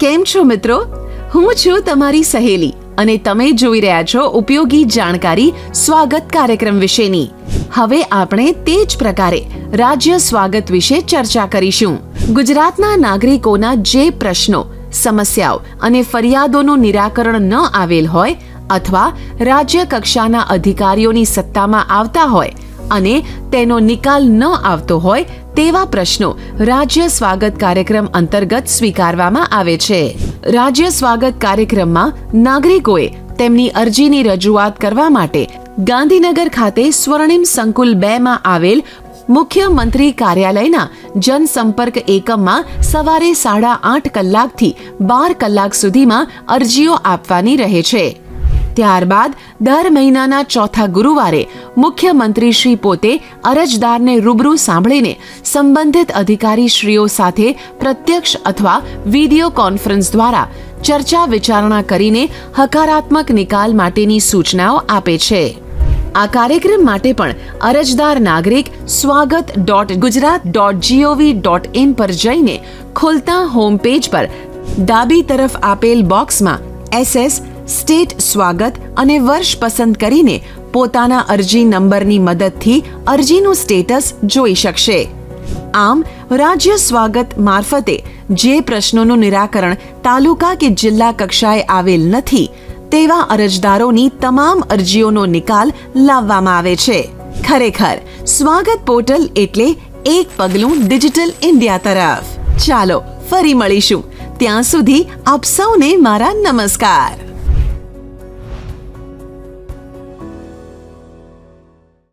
કેમ છો મિત્રો? હું છું તમારી સહેલી અને તમે જોઈ રહ્યા છો ઉપયોગી જાણકારી સ્વાગત કાર્યક્રમ વિશેની. હવે આપણે તે જ પ્રકારે રાજ્ય સ્વાગત વિશે ચર્ચા કરીશું. ગુજરાતના નાગરિકોના જે પ્રશ્નો, સમસ્યાઓ અને ફરિયાદોનું નિરાકરણ ન આવેલ હોય અથવા રાજ્ય કક્ષાના અધિકારીઓની સત્તામાં આવતા હોય અને તેનો નિકાલ ન આવતો હોય તેવા પ્રશ્નો રાજ્ય સ્વાગત કાર્યક્રમ અંતર્ગત સ્વીકારવામાં આવે છે. રાજ્ય સ્વાગત કાર્યક્રમમાં નાગરિકોએ તેમની અરજીની રજૂઆત કરવા માટે ગાંધીનગર ખાતે સ્વર્ણિમ સંકુલ બે માં આવેલ મુખ્યમંત્રી કાર્યાલયના જનસંપર્ક એકમમાં સવારે સાડા આઠ કલાકથી બાર કલાક સુધીમાં અરજીઓ આપવાની રહે છે. ત્યારબાદ દર મહિનાના ચોથા ગુરુવારે મુખ્યમંત્રી શ્રી પોતે અરજદારને રૂબરૂ સાંભળીને સંબંધિત અધિકારીશ્રીઓ સાથે પ્રત્યક્ષ અથવા વિડિયો કોન્ફરન્સ દ્વારા ચર્ચા વિચારણા કરીને હકારાત્મક નિકાલ માટેની સૂચનાઓ આપે છે. આ કાર્યક્રમ માટે પણ અરજદાર નાગરિક Swagat dot Gujarat dot G O V dot in પર જઈને ખોલતા હોમ પેજ પર ડાબી તરફ આપેલ બોક્સમાં એસએસ સ્ટેટ સ્વાગત અને વર્ષ પસંદ કરીને પોતાના અરજી નંબરની મદદથી અરજીનું સ્ટેટસ જોઈ શકશે. આમ, રાજ્ય સ્વાગત મારફતે જે પ્રશ્નોનું નિરાકરણ તાલુકા કે જિલ્લા કક્ષાએ આવેલ નથી, તેવા અરજદારોની તમામ અરજીઓનો નિકાલ લાવવામાં આવે છે. ખરેખર, સ્વાગત પોર્ટલ એટલે એક પગલું ડિજિટલ ઇન્ડિયા તરફ. ચાલો, ફરી મળીશું. ત્યાં સુધી આપ સૌને મારા નમસ્કાર.